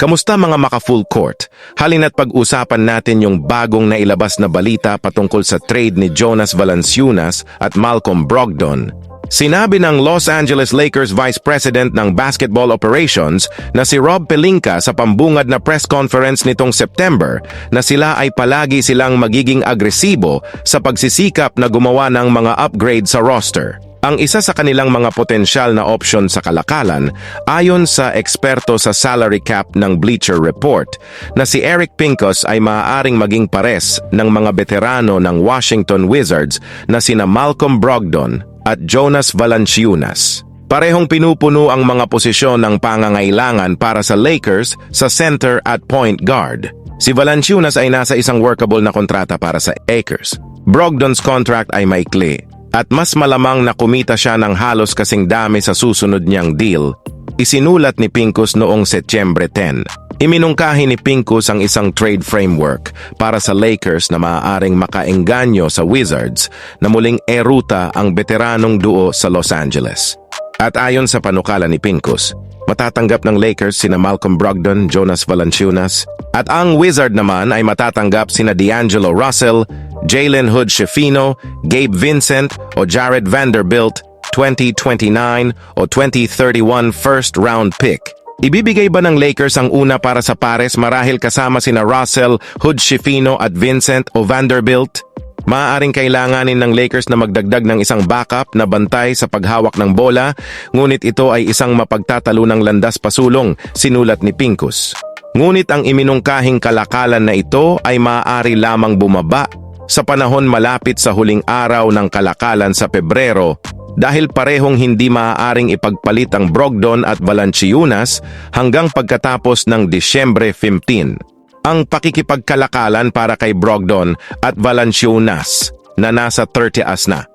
Kamusta mga maka-full court? Halina't pag-usapan natin yung bagong nailabas na balita patungkol sa trade ni Jonas Valanciunas at Malcolm Brogdon. Sinabi ng Los Angeles Lakers Vice President ng Basketball Operations na si Rob Pelinka sa pambungad na press conference nitong September na sila ay palagi silang magiging agresibo sa pagsisikap na gumawa ng mga upgrade sa roster. Ang isa sa kanilang mga potensyal na option sa kalakalan ayon sa eksperto sa salary cap ng Bleacher Report na si Eric Pincus ay maaaring maging pares ng mga veterano ng Washington Wizards na sina Malcolm Brogdon at Jonas Valanciunas. Parehong pinupuno ang mga posisyon ng pangangailangan para sa Lakers sa center at point guard. Si Valanciunas ay nasa isang workable na kontrata para sa Lakers. Brogdon's contract ay maikli at mas malamang na kumita siya ng halos kasing dami sa susunod niyang deal, isinulat ni Pincus noong Setyembre 10. Iminungkahi ni Pincus ang isang trade framework para sa Lakers na maaaring makaengganyo sa Wizards na muling eruta ang veteranong duo sa Los Angeles. At ayon sa panukala ni Pincus, matatanggap ng Lakers sina Malcolm Brogdon, Jonas Valanciunas, at ang Wizard naman ay matatanggap sina D'Angelo Russell, Jalen Hood Shefino, Gabe Vincent o Jared Vanderbilt 2029 o 2031 first round pick. Ibibigay ba ng Lakers ang una para sa pares marahil kasama sina Russell, Hood Shefino at Vincent o Vanderbilt? Maaaring kailanganin ng Lakers na magdagdag ng isang backup na bantay sa paghawak ng bola, ngunit ito ay isang mapagtatalo ng landas pasulong, sinulat ni Pincus. Ngunit ang iminungkahing kalakalan na ito ay maaari lamang bumaba sa panahon malapit sa huling araw ng kalakalan sa Pebrero dahil parehong hindi maaaring ipagpalit ang Brogdon at Valanciunas hanggang pagkatapos ng Disyembre 15. Ang pakikipagkalakalan para kay Brogdon at Valanciunas na nasa 30 as na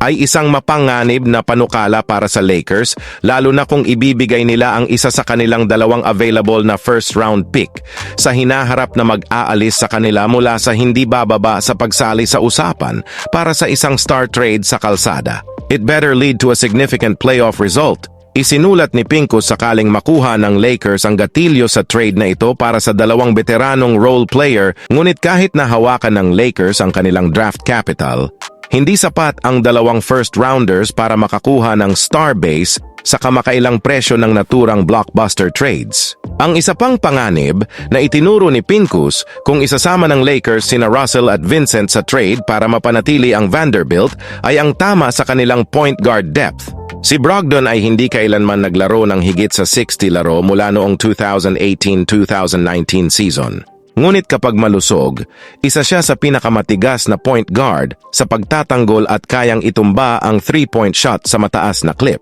ay isang mapanganib na panukala para sa Lakers lalo na kung ibibigay nila ang isa sa kanilang dalawang available na first round pick sa hinaharap na mag-aalis sa kanila mula sa hindi bababa sa pagsali sa usapan para sa isang star trade sa kalsada. It better lead to a significant playoff result. Isinulat ni Pinko sakaling makuha ng Lakers ang gatilyo sa trade na ito para sa dalawang veteranong role player ngunit kahit na hawakan ng Lakers ang kanilang draft capital, hindi sapat ang dalawang first rounders para makakuha ng star base sa kamakailang presyo ng naturang blockbuster trades. Ang isa pang panganib na itinuro ni Pincus kung isasama ng Lakers sina Russell at Vincent sa trade para mapanatili ang Vanderbilt ay ang tama sa kanilang point guard depth. Si Brogdon ay hindi kailanman naglaro ng higit sa 60 laro mula noong 2018-2019 season. Ngunit kapag malusog, isa siya sa pinakamatigas na point guard sa pagtatanggol at kayang itumba ang three-point shot sa mataas na clip.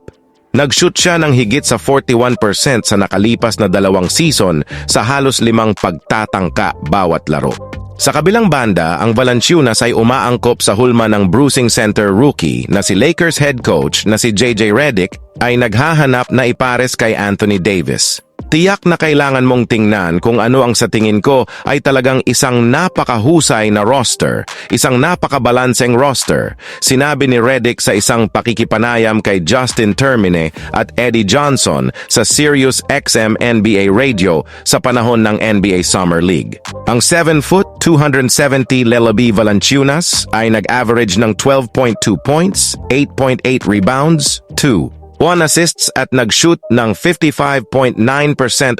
Nag-shoot siya ng higit sa 41% sa nakalipas na dalawang season sa halos limang pagtatangka bawat laro. Sa kabilang banda, ang Valanciunas ay umaangkop sa hulma ng bruising center rookie na si Lakers head coach na si JJ Redick ay naghahanap na ipares kay Anthony Davis. Tiyak na kailangan mong tingnan kung ano ang sa tingin ko ay talagang isang napakahusay na roster, isang napakabalanseng roster. Sinabi ni Redick sa isang pakikipanayam kay Justin Termine at Eddie Johnson sa Sirius XM NBA Radio sa panahon ng NBA Summer League. Ang 7-foot, 270 Lelabi Valanciunas ay nag-average ng 12.2 points, 8.8 rebounds, 2 1 assists at nag-shoot ng 55.9%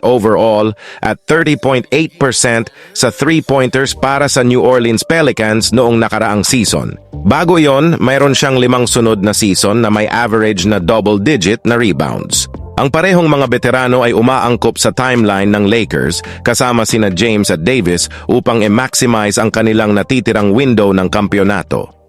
overall at 30.8% sa 3-pointers para sa New Orleans Pelicans noong nakaraang season. Bago yon, mayroon siyang limang sunod na season na may average na double-digit na rebounds. Ang parehong mga veterano ay umaangkop sa timeline ng Lakers kasama sina James at Davis upang i-maximize ang kanilang natitirang window ng kampyonato.